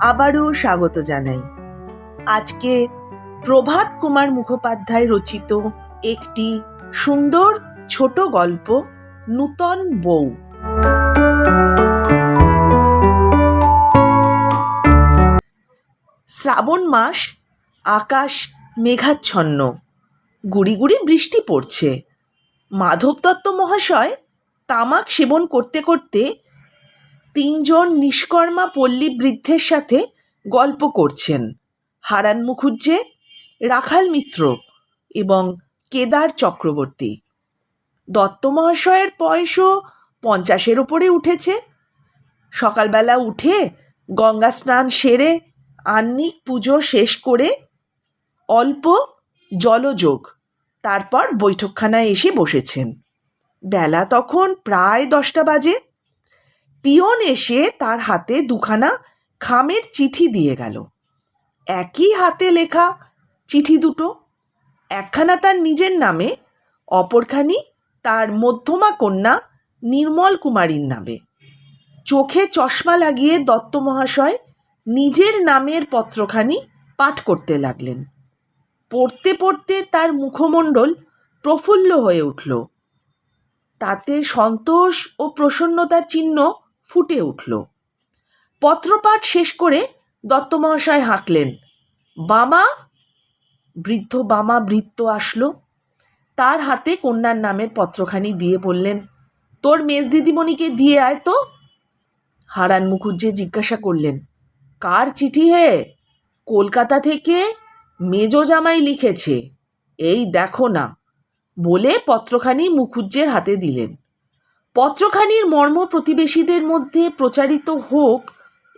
আবারও স্বাগত জানাই। আজকে প্রভাত কুমার মুখোপাধ্যায় রচিত একটি সুন্দর ছোট গল্প, নূতন বউ। শ্রাবণ মাস, আকাশ মেঘাচ্ছন্ন গুড়ি গুড়ি বৃষ্টি পড়ছে। মাধব দত্ত মহাশয় তামাক সেবন করতে করতে তিনজন নিষ্কর্মা পল্লী বৃদ্ধের সাথে গল্প করছেন। হারান মুখুজ্জে, রাখাল মিত্র এবং কেদার চক্রবর্তী। দত্ত মহাশয়ের বয়সও পঞ্চাশের ওপরে উঠেছে। সকালবেলা উঠে গঙ্গা স্নান সেরে আহ্নিক পুজো শেষ করে অল্প জলযোগ, তারপর বৈঠকখানায় এসে বসেছেন। বেলা তখন প্রায় দশটা বাজে। পিয়ন এসে তার হাতে দুখানা খামের চিঠি দিয়ে গেল। একই হাতে লেখা চিঠি দুটো। একখানা তার নিজের নামে, অপরখানি তার মধ্যমা কন্যা নির্মল কুমারীর নামে। চোখে চশমা লাগিয়ে দত্ত মহাশয় নিজের নামের পত্রখানি পাঠ করতে লাগলেন। পড়তে পড়তে তার মুখমণ্ডল প্রফুল্ল হয়ে উঠল। তাতে সন্তোষ ও প্রসন্নতার চিহ্ন ফুটে উঠল। পত্রপাঠ শেষ করে দত্ত মহাশয় হাঁকলেন। বামা, বৃদ্ধ বামা বৃত্ত আসলো। তার হাতে কন্যার নামের পত্রখানি দিয়ে বললেন, তোর মেজ দিদিমণিকে দিয়ে আয় তো। হারান মুখুজ্জে জিজ্ঞাসা করলেন, কার চিঠি হে? কলকাতা থেকে মেজো জামাই লিখেছে। এই দেখো না। বলে পত্রখানি মুখুজ্জের হাতে দিলেন। পত্রখানির মর্ম প্রতিবেশীদের মধ্যে প্রচারিত হোক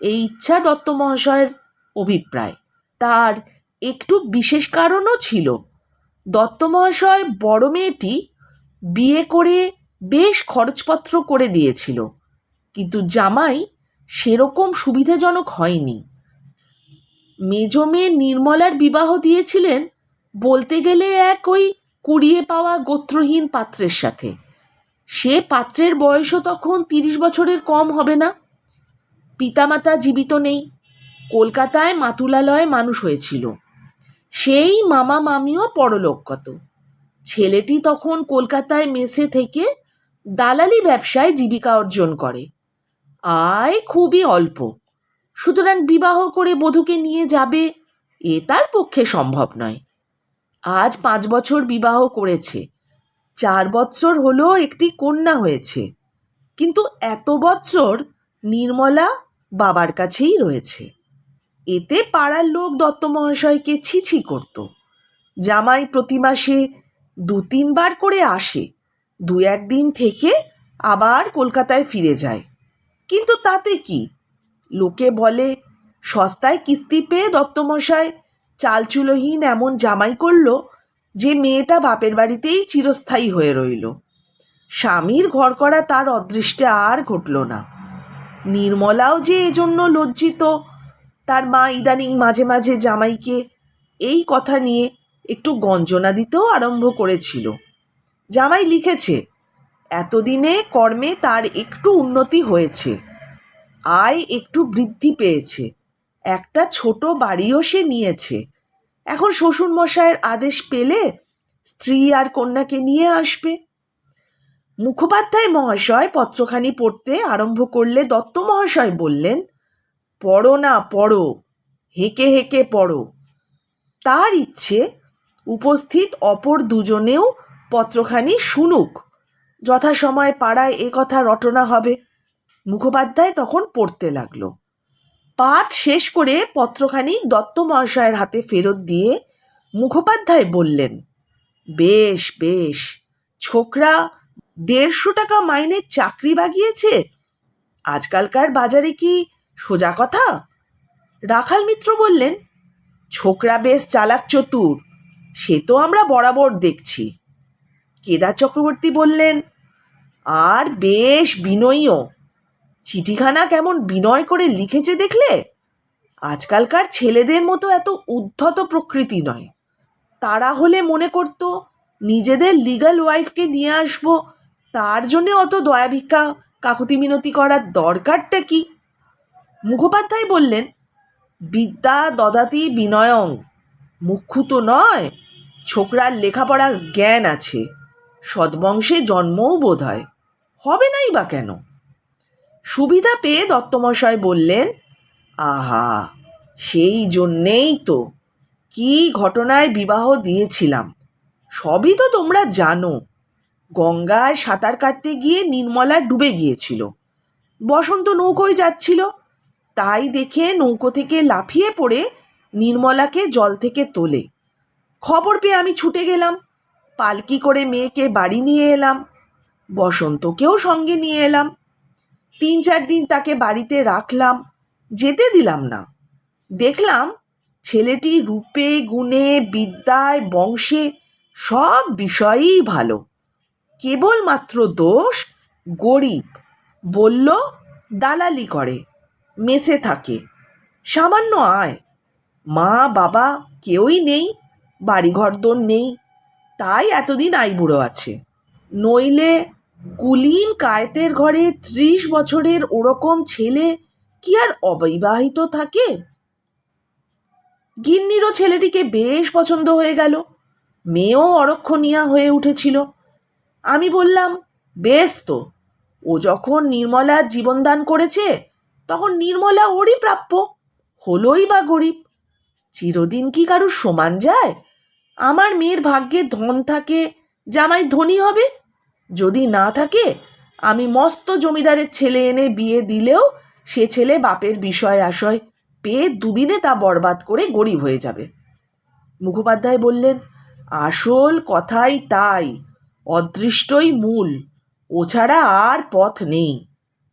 এই ইচ্ছা দত্ত মহাশয়ের অভিপ্রায়। তার একটু বিশেষ কারণও ছিল। দত্ত মহাশয় বড় মেয়েটি বিয়ে করে বেশ খরচপত্র করে দিয়েছিল, কিন্তু জামাই সেরকম সুবিধাজনক হয়নি। মেজ মেয়ে নির্মলার বিবাহ দিয়েছিলেন বলতে গেলে এক ওই কুড়িয়ে পাওয়া গোত্রহীন পাত্রের সাথে। সে পাত্রের বয়সও তখন তিরিশ বছরের কম হবে না। পিতামাতা জীবিত নেই। কলকাতায় মাতুলালয়ে মানুষ হয়েছিল। সেই মামা মামিও পরলোকগত। ছেলেটি তখন কলকাতায় মেসে থেকে দালালি ব্যবসায় জীবিকা অর্জন করে। আয় খুবই অল্প। সুতরাং বিবাহ করে বধূকে নিয়ে যাবে এ তার পক্ষে সম্ভব নয়। আজ পাঁচ বছর বিবাহ করেছে। চার বৎসর হলো একটি কন্যা হয়েছে। কিন্তু এত বৎসর নির্মলা বাবার কাছেই রয়েছে। এতে পাড়ার লোক দত্ত মহাশয়কে ছিছি করত। জামাই প্রতি মাসে দু তিনবার করে আসে। দু একদিন থেকে আবার কলকাতায় ফিরে যায়। কিন্তু তাতে কি? লোকে বলে, সস্তায় কিস্তি পেয়ে দত্তমশাই চালচুলোহীন এমন জামাই করল যে মেয়েটা বাপের বাড়িতেই চিরস্থায়ী হয়ে রইল। স্বামীর ঘর করা তার অদৃষ্টে আর ঘটল না। নির্মলাও যে এজন্য লজ্জিত, তার মা ইদানিং মাঝে মাঝে জামাইকে এই কথা নিয়ে একটু গঞ্জনা দিতেও আরম্ভ করেছিল। জামাই লিখেছে, এতদিনে কর্মে তার একটু উন্নতি হয়েছে, আয় একটু বৃদ্ধি পেয়েছে, একটা ছোট বাড়িও সে নিয়েছে এখন শ্বশুর শ্বশুরমশায়ের আদেশ পেলে স্ত্রী আর কন্যাকে নিয়ে আসবে। মুখোপাধ্যায় মহাশয় পত্রখানি পড়তে আরম্ভ করলে দত্ত মহাশয় বললেন, পড়ো না, পড়ো, হেঁকে হেঁকে পড়ো। তার ইচ্ছে, উপস্থিত অপর দুজনেও পত্রখানি শুনুক। যথাসময়ে পাড়ায় এ কথা রটনা হবে। মুখোপাধ্যায় তখন পড়তে লাগল। পাঠ শেষ করে পত্রখানি দত্ত মহাশয়ের হাতে ফেরত দিয়ে মুখোপাধ্যায় বললেন, বেশ বেশ, ছোকরা দেড়শো টাকা মাইনের চাকরি বাগিয়েছে। আজকালকার বাজারে কি সোজা কথা? রাখাল মিত্র বললেন, ছোকরা বেশ চালাক চতুর, সে তো আমরা বরাবর দেখছি। কেদার চক্রবর্তী বললেন, আর বেশ বিনয়ীও চিঠিখানা কেমন বিনয় করে লিখেছে দেখলে? আজকালকার ছেলেদের মতো এত উদ্ধত প্রকৃতি নয়। তারা হলে মনে করতো, নিজেদের লিগাল ওয়াইফকে নিয়ে আসব, তার জন্যে অত দয়াভিক্ষা কাকুতি মিনতি করার দরকারটা কি? মুখোপাধ্যায় বললেন, বিদ্যা দদাতি বিনয়ং মুখ্যু তো নয়, ছোকরার লেখাপড়া জ্ঞান আছে সদ্বংশে জন্মও বোধ হয় হবে নাই বা কেন? সুবিধা পেয়ে দত্তমশায় বললেন, আহা, সেই জন্যেই তো কি ঘটনায় বিবাহ দিয়েছিলাম। সবই তো তোমরা জানো। গঙ্গায় সাঁতার কাটতে গিয়ে নির্মলা ডুবে গিয়েছিল। বসন্ত নৌকোয় যাচ্ছিল। তাই দেখে নৌকো থেকে লাফিয়ে পড়ে নির্মলাকে জল থেকে তোলে। খবর পেয়ে আমি ছুটে গেলাম। পালকি করে মেয়েকে বাড়ি নিয়ে এলাম। বসন্তকেও সঙ্গে নিয়ে এলাম। তিন চার দিন তাকে বাড়িতে রাখলাম, যেতে দিলাম না। দেখলাম ছেলেটি রূপে, গুণে, বিদ্যায়, বংশে সব বিষয়েই ভালো। কেবলমাত্র দোষ গরিব, বলল দালালি করে, মেসে থাকে, সামান্য আয়। মা, বাবা কেউই নেই বাড়িঘর দোর নেই, তাই এতদিন আইবুড়ো আছে। নইলে কুলীন কায়েতের ঘরে ত্রিশ বছরের ওরকম ছেলে কি আর অবিবাহিত থাকে? গিন্নিরও ছেলেটিকে বেশ পছন্দ হয়ে গেল। মেয়েও অরক্ষণীয়া হয়ে উঠেছিল। আমি বললাম, বেশ তো। ও যখন নির্মলার জীবনদান করেছে, তখন নির্মলা ওরই প্রাপ্য। হলোই বা গরিব। চিরদিন কি কারুর সমান যায়? আমার মেয়ের ভাগ্যে ধন থাকে, জামাই ধনী হবে? যদি না থাকে, আমি মস্ত জমিদারের ছেলে এনে বিয়ে দিলেও সে ছেলে বাপের বিষয় আশয় পেয়ে দুদিনে তা বরবাদ করে গরিব হয়ে যাবে। মুখোপাধ্যায় বললেন, আসল কথাই তাই, অদৃষ্টই মূল, ও ছাড়া আর পথ নেই,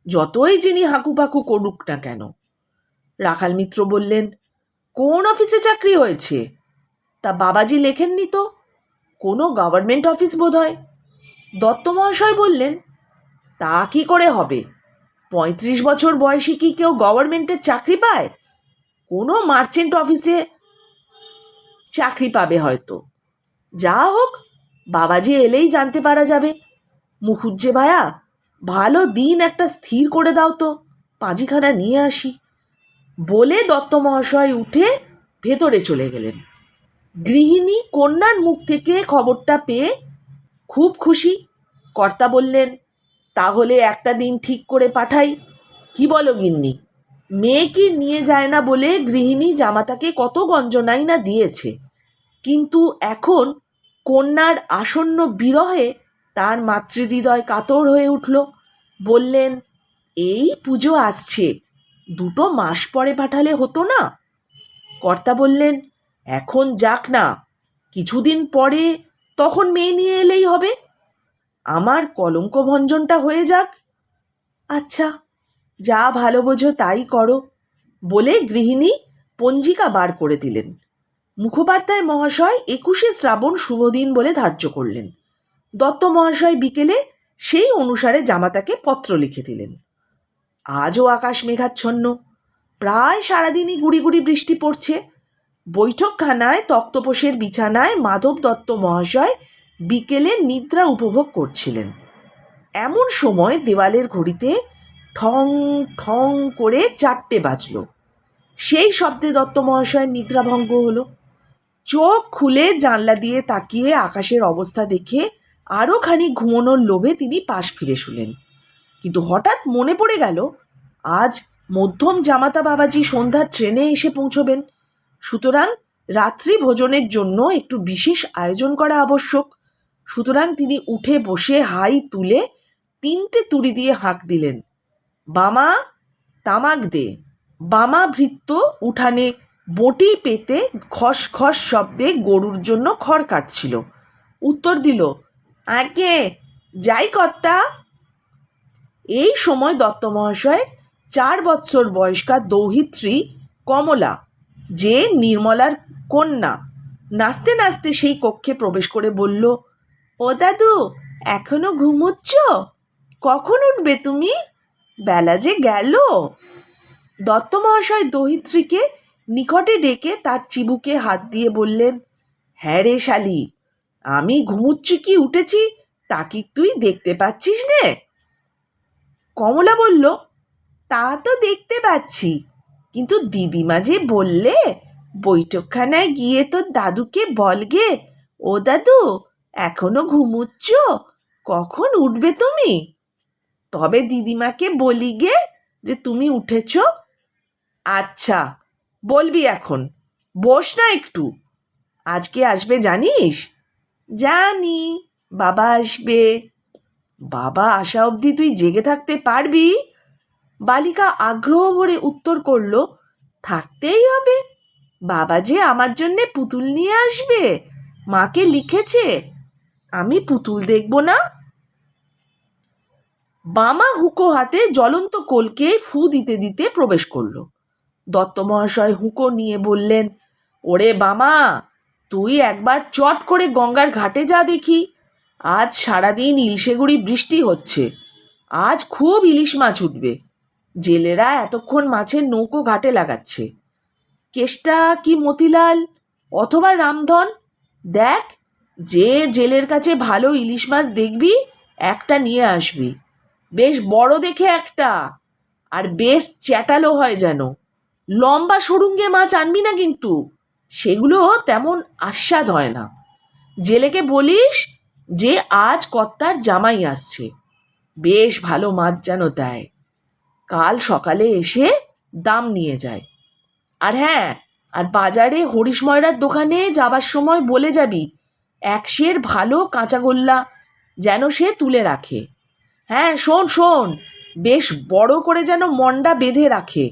যতই যিনি হাঁকুপাকু করুক না কেন। রাখাল মিত্র বললেন, কোন অফিসে চাকরি হয়েছে? তা বাবাজি লেখেননি তো? কোনো গভর্নমেন্ট অফিস বোধ হয় দত্ত মহাশয় বললেন, তা কি করে হবে? পঁয়ত্রিশ বছর বয়সে কি কেউ গভর্নমেন্টের চাকরি পায়? কোনো মার্চেন্ট অফিসে চাকরি পাবে হয়তো। যা হোক বাবাজি এলেই জানতে পারা যাবে। মুখুজ্জে ভায়া, ভালো দিন একটা স্থির করে দাও তো পাঁজিখানা নিয়ে আসি। বলে দত্ত মহাশয় উঠে ভেতরে চলে গেলেন। গৃহিণী কন্যার মুখ থেকে খবরটা পেয়ে খুব খুশি। কর্তা বললেন, তাহলে একটা দিন ঠিক করে পাঠাই। কি বলো গিন্নি? মেয়েকে নিয়ে যায় না বলে গৃহিণী জামাতাকে কত গঞ্জনাই না দিয়েছে। কিন্তু এখন কন্যার আসন্ন বিরহে তার মাতৃহৃদয় কাতর হয়ে উঠল। বললেন, এই পুজো আসছে। দুটো মাস পরে পাঠালে হতো না? কর্তা বললেন, এখন যাক না। কিছুদিন পরে তখন মেয়ে নিয়ে এলেই হবে। আমার কলঙ্ক ভঞ্জনটা হয়ে যাক। আচ্ছা যা ভালো বোঝো তাই করো, বলে গৃহিণী পঞ্জিকা বার করে দিলেন। মুখোপাধ্যায় মহাশয় একুশে শ্রাবণ শুভদিন বলে ধার্য করলেন। দত্ত মহাশয় বিকেলে সেই অনুসারে জামাতাকে পত্র লিখে দিলেন। আজও আকাশ মেঘাচ্ছন্ন, প্রায় সারাদিনই গুড়ি গুড়ি বৃষ্টি পড়ছে। বৈঠকখানায় তক্তপোষের বিছানায় মাধব দত্ত মহাশয় বিকেলে নিদ্রা উপভোগ করছিলেন। এমন সময় দেওয়ালের ঘড়িতে ঠং ঠং করে চারটে বাজল। সেই শব্দে দত্ত মহাশয়ের নিদ্রাভঙ্গ হলো। চোখ খুলে জানলা দিয়ে তাকিয়ে আকাশের অবস্থা দেখে আরও খানিক ঘুমোনোর লোভে তিনি পাশ ফিরে শুলেন। কিন্তু হঠাৎ মনে পড়ে গেল, আজ মধ্যম জামাতা বাবাজি সন্ধ্যার ট্রেনে এসে পৌঁছবেন। সুতরাং রাত্রি ভোজনের জন্য একটু বিশেষ আয়োজন করা আবশ্যক। সুতরাং তিনি উঠে বসে হাই তুলে তিনটে তুড়ি দিয়ে হাঁক দিলেন, বামা, তামাক দে। বামা ভৃত্য উঠানে বটি পেতে খস খস শব্দে গরুর জন্য খড় কাটছিল। উত্তর দিল, আগে, যাই কর্তা। এই সময় দত্ত মহাশয়ের চার বৎসর বয়স্কা দৌহিত্রী কমলা যে নির্মলার কন্যা নাচতে নাচতে সেই কক্ষে প্রবেশ করে বলল, ও দাদু, এখনও ঘুমোচ্ছ? কখন উঠবে তুমি? বেলা যে গেল। দত্ত মহাশয় দহিত্রীকে নিকটে ডেকে তার চিবুকে হাত দিয়ে বললেন হ্যাঁ রে শালি, আমি ঘুমুচ্ছি কি উঠেছি, তা কি তুই দেখতে পাচ্ছিস নে? কমলা বলল, তা তো দেখতে পাচ্ছি কিন্তু দিদিমা যে বললে, বৈঠকখানায় গিয়ে তোর দাদুকে বলগে ও দাদু, এখনও ঘুমুচ্ছ? কখন উঠবে তুমি? তবে দিদিমাকে বলি গে যে তুমি উঠেছ। আচ্ছা বলবি এখন। বস না একটু। আজকে আসবে জানিস? জানি, বাবা আসবে। বাবা আসা অবধি তুই জেগে থাকতে পারবি? বালিকা আগ্রহ ভরে উত্তর করল, থাকতেই হবে। বাবা যে আমার জন্যে পুতুল নিয়ে আসবে, মাকে লিখেছে, আমি পুতুল দেখব না? বামা হুঁকো হাতে জ্বলন্ত কোলকে ফু দিতে দিতে প্রবেশ করল। দত্ত মহাশয় হুঁকো নিয়ে বললেন, ওরে বামা, তুই একবার চট করে গঙ্গার ঘাটে যা দেখি। আজ সারাদিন ইলশেগুড়ি বৃষ্টি হচ্ছে। আজ খুব ইলিশ মাছ উঠবে। জেলেরা এতক্ষণ মাছের নৌকো ঘাটে লাগাচ্ছে। কেষ্টা কি মতিলাল? অথবা রামধন? দেখ, যে জেলের কাছে ভালো ইলিশ মাছ দেখবি, একটা নিয়ে আসবি। বেশ বড় দেখে একটা, আর বেশ চ্যাটালো হয় যেন। লম্বা সরুঙ্গে মাছ আনবি না কিন্তু? সেগুলো তেমন আস্বাদ হয় না। জেলেকে বলিস যে আজ কর্তার জামাই আসছে। বেশ ভালো মাছ যেন দেয়। কাল সকালে এসে দাম নিয়ে যায়। আর হ্যাঁ আর বাজারে হরিশ ময়রার দোকানে যাবার সময় বলে যাবি, এক সের ভালো কাঁচাগোল্লা যেন সে তুলে রাখে। হ্যাঁ শোন শোন, বেশ বড় করে যেন মন্ডা বেঁধে রাখে।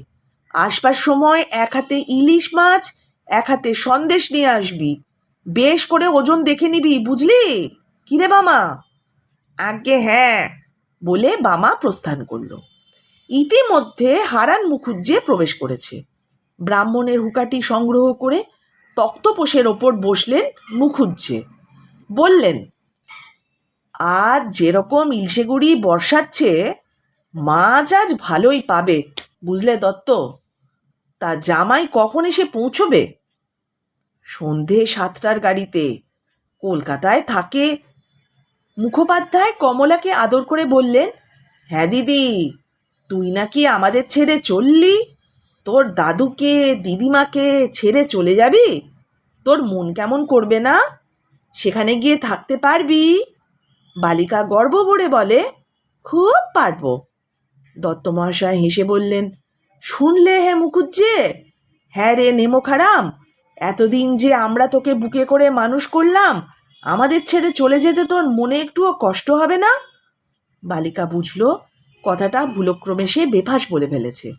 আসবার সময় এক হাতে ইলিশ মাছ, এক হাতে সন্দেশ নিয়ে আসবি। বেশ করে ওজন দেখে নিবি, বুঝলি? কিরে বামা? আগে হ্যাঁ বলে বামা প্রস্থান করল। ইতিমধ্যে হারান মুখুজ্জে প্রবেশ করেছে। ব্রাহ্মণের হুকাটি সংগ্রহ করে তক্তপোষের ওপর বসলেন মুখুজ্জে। বললেন, আজ যেরকম ইলশেগুড়ি বর্ষাচ্ছে, মাছ আজ ভালোই পাবে, বুঝলে দত্ত? তা জামাই কখন এসে পৌঁছবে? সন্ধে সাতটার গাড়িতে কলকাতায় থাকে। মুখোপাধ্যায় কমলাকে আদর করে বললেন হ্যাঁ দিদি তুই নাকি আমাদের ছেড়ে চললি? তোর দাদুকে, দিদিমাকে ছেড়ে চলে যাবি? তোর মন কেমন করবে না? সেখানে গিয়ে থাকতে পারবি? বালিকা গর্ব ভরে বলে, খুব পারব। দত্ত মহাশয় হেসে বললেন, শুনলে হে মুখুজ্জে? হ্যাঁ রে নেমো খারাম, এতদিন যে আমরা তোকে বুকে করে মানুষ করলাম, আমাদের ছেড়ে চলে যেতে তোর মনে একটুও কষ্ট হবে না? বালিকা বুঝলো কথাটা ভুলক্রমে সে বেফাস বলে ফেলেছে।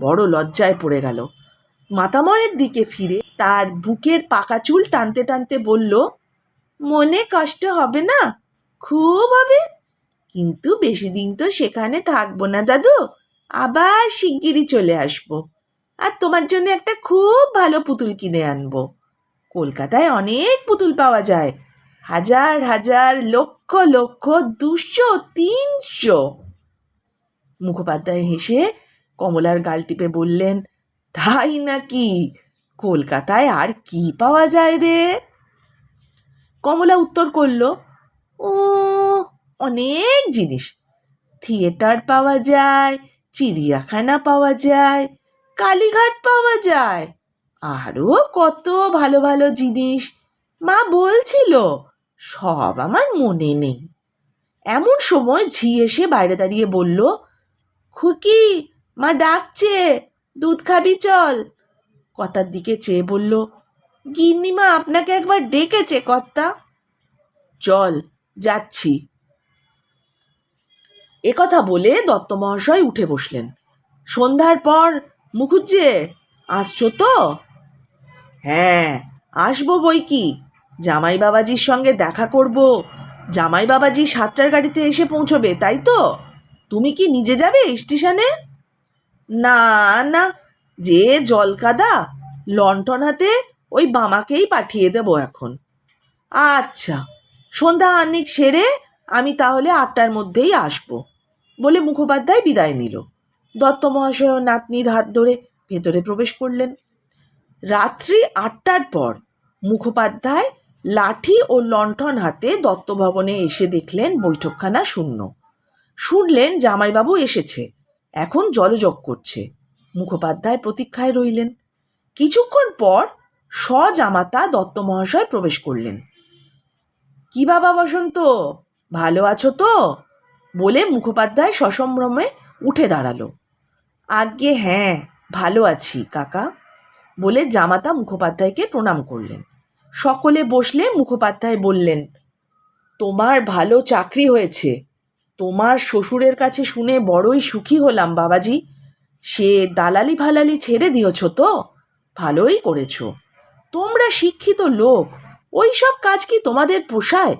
বড় লজ্জায় পড়ে গেল। মাতাময়ের দিকে ফিরে তার বুকের পাকা চুল টানতে টানতে বলল, মনে কষ্ট হবে না? খুব হবে। কিন্তু বেশি দিন তো সেখানে থাকব না দাদু। আবার শিগগিরই চলে আসব। আর তোমার জন্য একটা খুব ভালো পুতুল কিনে আনব। কলকাতায় অনেক পুতুল পাওয়া যায়। হাজার হাজার, লক্ষ লক্ষ, দুশো, তিনশো। মুখোপাধ্যায় হেসে কমলার গাল টিপে বললেন, তাই নাকি? কলকাতায় আর কি পাওয়া যায় রে? কমলা উত্তর করল, ও, অনেক জিনিস। থিয়েটার পাওয়া যায়, চিড়িয়াখানা পাওয়া যায়, কালীঘাট পাওয়া যায় আরও কত ভালো ভালো জিনিস। মা বলছিল, সব আমার মনে নেই। এমন সময় ঝি এসে বাইরে দাঁড়িয়ে বলল খুকি, মা ডাকছে, দুধ খাবি চল। কর্তার দিকে চেয়ে বলল, গিন্নিমা আপনাকে একবার ডেকেছে, কর্তা। চল, যাচ্ছি। একথা বলে দত্ত মহাশয় উঠে বসলেন। সন্ধ্যার পর, মুখুজ্জে, আসছো তো? হ্যাঁ আসব বই কি? জামাই বাবাজির সঙ্গে দেখা করব। জামাই বাবাজি সাতটার গাড়িতে এসে পৌঁছবে, তাই তো? তুমি কি নিজে যাবে স্টেশনে? না না, যে জল কাদা লন্ঠন হাতে ওই বামাকেই পাঠিয়ে দেবো এখন। আচ্ছা সন্ধ্যা আনিক সেরে আমি তাহলে আটটার মধ্যেই আসব বলে মুখোপাধ্যায় বিদায় নিল। দত্ত মহাশয় নাতনির হাত ধরে ভেতরে প্রবেশ করলেন। রাত্রি আটটার পর মুখোপাধ্যায় লাঠি ও লণ্ঠন হাতে দত্তভবনে এসে দেখলেন বৈঠকখানা শূন্য। শুনলেন জামাইবাবু এসেছে। এখন জলযোগ করছে। মুখোপাধ্যায় প্রতীক্ষায় রইলেন। কিছুক্ষণ পর স্বজামাতা দত্ত মহাশয় প্রবেশ করলেন। কি বাবা বসন্ত? ভালো আছো তো? বলে মুখোপাধ্যায় সসম্ভ্রমে উঠে দাঁড়াল। আজ্ঞে হ্যাঁ ভালো আছি কাকা। বলে জামাতা মুখোপাধ্যায়কে প্রণাম করলেন। সকলে বসলে মুখোপাধ্যায় বললেন, তোমার ভালো চাকরি হয়েছে। তোমার শ্বশুরের কাছে শুনে বড়ই সুখী হলাম, বাবাজি। সে দালালি ভালালি ছেড়ে দিয়েছ তো? ভালোই করেছ। তোমরা শিক্ষিত লোক, ওই সব কাজ কি তোমাদের পোষায়?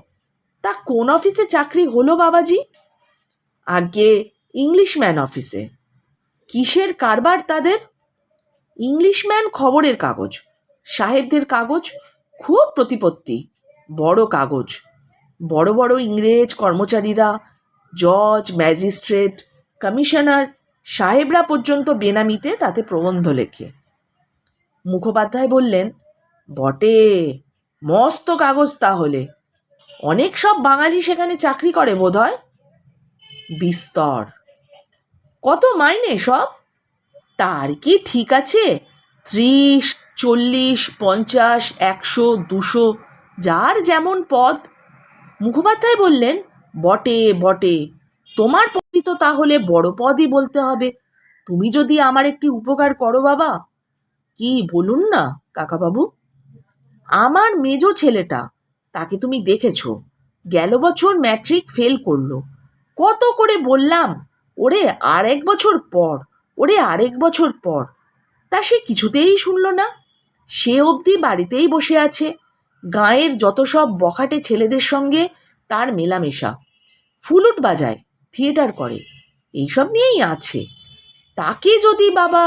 তা কোন অফিসে চাকরি হলো, বাবাজি? আগে ইংলিশম্যান অফিসে। কিসের কারবার তাদের? ইংলিশম্যান খবরের কাগজ, সাহেবদের কাগজ খুব প্রতিপত্তি, বড় কাগজ। বড় বড় ইংরেজ কর্মচারীরা জজ, ম্যাজিস্ট্রেট, কমিশনার সাহেবরা পর্যন্ত বেনামিতে তাতে প্রবন্ধ লেখে। মুখোপাধ্যায় বললেন, বটে, মস্ত কাগজ তাহলে। অনেক সব বাঙালি সেখানে চাকরি করে বোধহয়। বিস্তর। কত মাইনে সব? তার কি ঠিক আছে? ত্রিশ, চল্লিশ, পঞ্চাশ, একশো, দুশো, যার যেমন পদ। মুখোপাধ্যায় বললেন বটে বটে। তোমার পদই তো তাহলে বড় পদই বলতে হবে। তুমি যদি আমার একটি উপকার করো বাবা। কি, বলুন না, কাকাবাবু? আমার মেজ ছেলেটা, তাকে তুমি দেখেছ। গেল বছর ম্যাট্রিক ফেল করল। কত করে বললাম, ওরে আর এক বছর পর, ওরে আরেক বছর পর। তা সে কিছুতেই শুনল না। সে অবধি বাড়িতেই বসে আছে। গাঁয়ের যত সব বখাটে ছেলেদের সঙ্গে তার মেলামেশা। ফুলুট বাজায়, থিয়েটার করে। এইসব নিয়েই আছে। তাকে যদি বাবা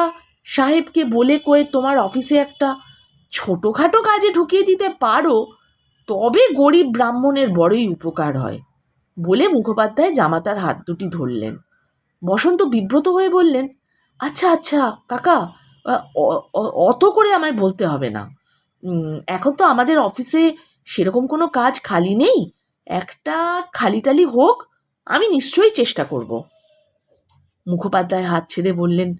সাহেবকে বলে কয়ে তোমার অফিসে একটা ছোটোখাটো কাজে ঢুকিয়ে দিতে পারো, তবে গরিব ব্রাহ্মণের বড়ই উপকার হয়, বলে মুখোপাধ্যায় জামাতার হাত দুটি ধরলেন। বসন্ত বিব্রত হয়ে বললেন আচ্ছা আচ্ছা কাকা অত করে আমায় বলতে হবে না। এখন তো আমাদের অফিসে সেরকম কোনো কাজ খালি নেই একটা খালিটালি হোক, আমি নিশ্চয়ই চেষ্টা করব। মুখোপাধ্যায় হাত ছেড়ে বললেন,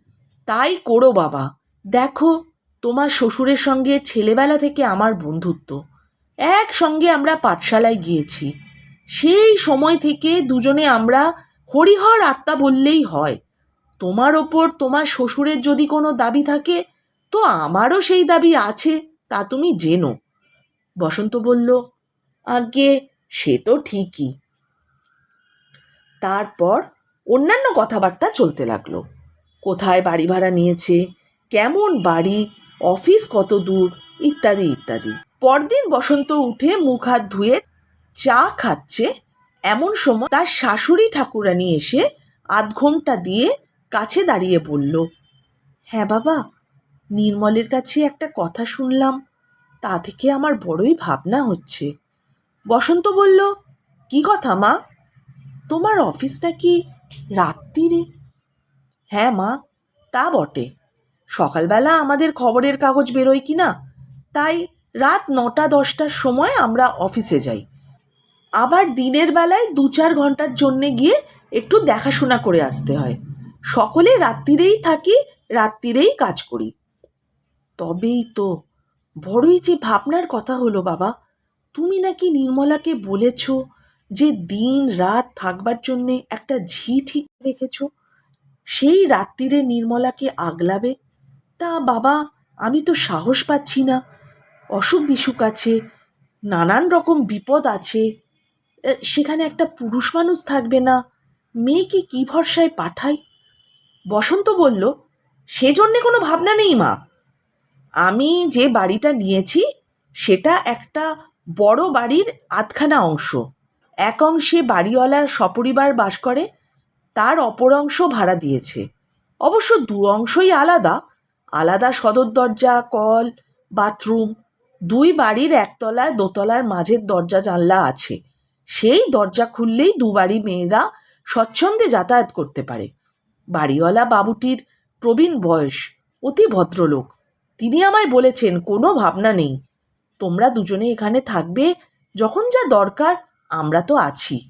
তাই করো বাবা। দেখো, তোমার শ্বশুরের সঙ্গে ছেলেবেলা থেকে আমার বন্ধুত্ব। একসঙ্গে আমরা পাঠশালায় গিয়েছি। সেই সময় থেকে দুজনে আমরা হরিহর আত্মা বললেই হয়। তোমার ওপর তোমার শ্বশুরের যদি কোনো দাবি থাকে, তো আমারও সেই দাবি আছে, তা তুমি জেনো। বসন্ত বলল আগে সে তো ঠিকই। তারপর অন্যান্য কথাবার্তা চলতে লাগল। কোথায় বাড়ি ভাড়া নিয়েছে, কেমন বাড়ি, অফিস কত দূর, ইত্যাদি ইত্যাদি। পরদিন বসন্ত উঠে মুখ হাত ধুয়ে চা খাচ্ছে এমন সময় তার শাশুড়ি ঠাকুরানি এসে আধ ঘণ্টা দিয়ে কাছে দাঁড়িয়ে বলল হ্যাঁ বাবা, নির্মলের কাছে একটা কথা শুনলাম। তা থেকে আমার বড়ই ভাবনা হচ্ছে। বসন্ত বলল, কি কথা মা? তোমার অফিস নাকি রাত্রিরে হ্যাঁ মা, তা বটে। সকালবেলা আমাদের খবরের কাগজ বেরোয় কি না তাই রাত নটা দশটার সময় আমরা অফিসে যাই। আবার দিনের বেলায় দু চার ঘণ্টার জন্যে গিয়ে একটু দেখাশোনা করে আসতে হয়। সকলে রাত্রিরেই থাকি, রাত্রিরেই কাজ করি। তবেই তো, বড়ই যে ভাবনার কথা হলো বাবা। তুমি নাকি নির্মলাকে বলেছ যে দিন রাত থাকবার জন্যে একটা ঝি ঠিক রেখেছ? সেই রাত্রিরে নির্মলাকে আগলাবে? তা বাবা, আমি তো সাহস পাচ্ছি না। অসুখ বিসুখ আছে, নানান রকম বিপদ আছে। সেখানে একটা পুরুষ মানুষ থাকবে না। মেয়েকে কী ভরসায় পাঠাই? বসন্ত বলল সেজন্যে কোনো ভাবনা নেই মা। আমি যে বাড়িটা নিয়েছি, সেটা একটা বড় বাড়ির আধখানা অংশ। এক অংশে বাড়িওয়ালার সপরিবার বাস করে, তার অপর অংশ ভাড়া দিয়েছে। অবশ্য দু অংশই আলাদা। আলাদা সদর দরজা, কল, বাথরুম, দুই বাড়ির একতলায় দোতলার মাঝের দরজা জানলা আছে। সেই দরজা খুললেই দু বাড়ি মেয়েরা স্বচ্ছন্দে যাতায়াত করতে পারে। বাড়িওয়ালা বাবুটির প্রবীণ বয়স, অতি ভদ্রলোক। তিনি আমায় বলেছেন, কোনো ভাবনা নেই। তোমরা দুজনে এখানে থাকবে যখন যা দরকার, আমরা তো আছি।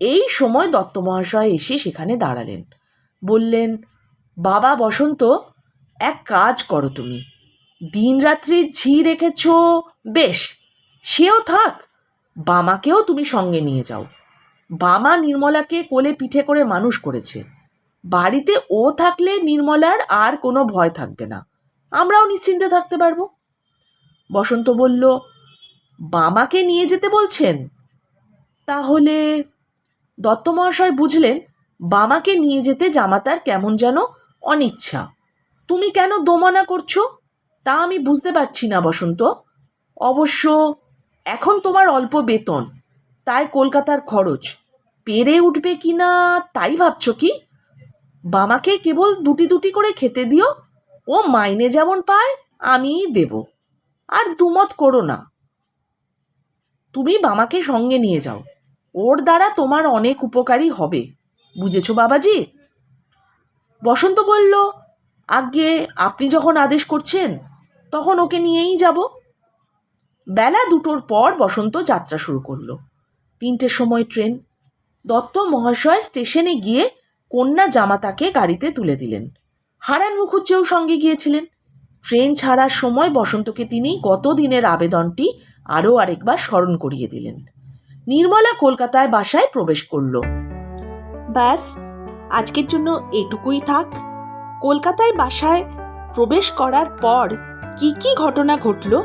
এই সময় দত্ত মহাশয় এসে সেখানে দাঁড়ালেন। বললেন, বাবা বসন্ত, এক কাজ করো তুমি। দিনরাত্রি ঝি রেখেছ, বেশ, সেও থাক, বামাকেও তুমি সঙ্গে নিয়ে যাও। বামা নির্মলাকে কোলে পিঠে করে মানুষ করেছে। বাড়িতে ও থাকলে নির্মলার আর কোনো ভয় থাকবে না। আমরাও নিশ্চিন্তে থাকতে পারব। বসন্ত বলল বামাকে নিয়ে যেতে বলছেন? তাহলে দত্ত মহাশয় বুঝলেন বামাকে নিয়ে যেতে জামাতার কেমন যেন অনিচ্ছা। তুমি কেন দোমনা করছ? তা আমি বুঝতে পারছি না, বসন্ত। অবশ্য এখন তোমার অল্প বেতন, তাই কলকাতার খরচ। পেরে উঠবে কি না, তাই ভাবছ কি? বামাকে কেবল দুটি দুটি করে খেতে দিও, ও মাইনে যেমন পায়, আমিই দেব। আর দুমত করো না। তুমি বামাকে সঙ্গে নিয়ে যাও। ওর দ্বারা তোমার অনেক উপকারী হবে, বুঝেছ বাবাজি? বসন্ত বলল আগে আপনি যখন আদেশ করছেন, তখন ওকে নিয়েই যাব। বেলা দুটোর পর বসন্ত যাত্রা শুরু করল। তিনটের সময় ট্রেন। দত্ত মহাশয় স্টেশনে গিয়ে কন্যা জামাতাকে গাড়িতে তুলে দিলেন। হারান মুখুজ্জেও সঙ্গে গিয়েছিলেন। ট্রেন ছাড়ার সময় বসন্তকে তিনি গত দিনের আবেদনটি আরও আরেকবার স্মরণ করিয়ে দিলেন। নির্মলা কলকাতায় বাসায় প্রবেশ করল। ব্যাস, আজকের জন্য এটুকুই থাক। কলকাতায় বাসায় প্রবেশ করার পর কি কি ঘটনা ঘটল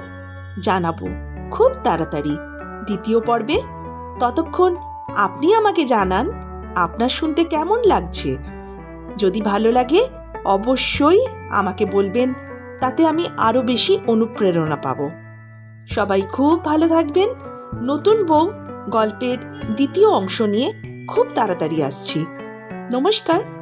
জানাব খুব তাড়াতাড়ি। দ্বিতীয় পর্বে ততক্ষণ আপনি আমাকে জানান আপনার শুনতে কেমন লাগছে। যদি ভালো লাগে অবশ্যই আমাকে বলবেন। তাতে আমি আরও বেশি অনুপ্রেরণা পাব। সবাই খুব ভালো থাকবেন। নতুন বউ গল্পের দ্বিতীয় অংশ নিয়ে খুব তাড়াতাড়ি আসছি। নমস্কার।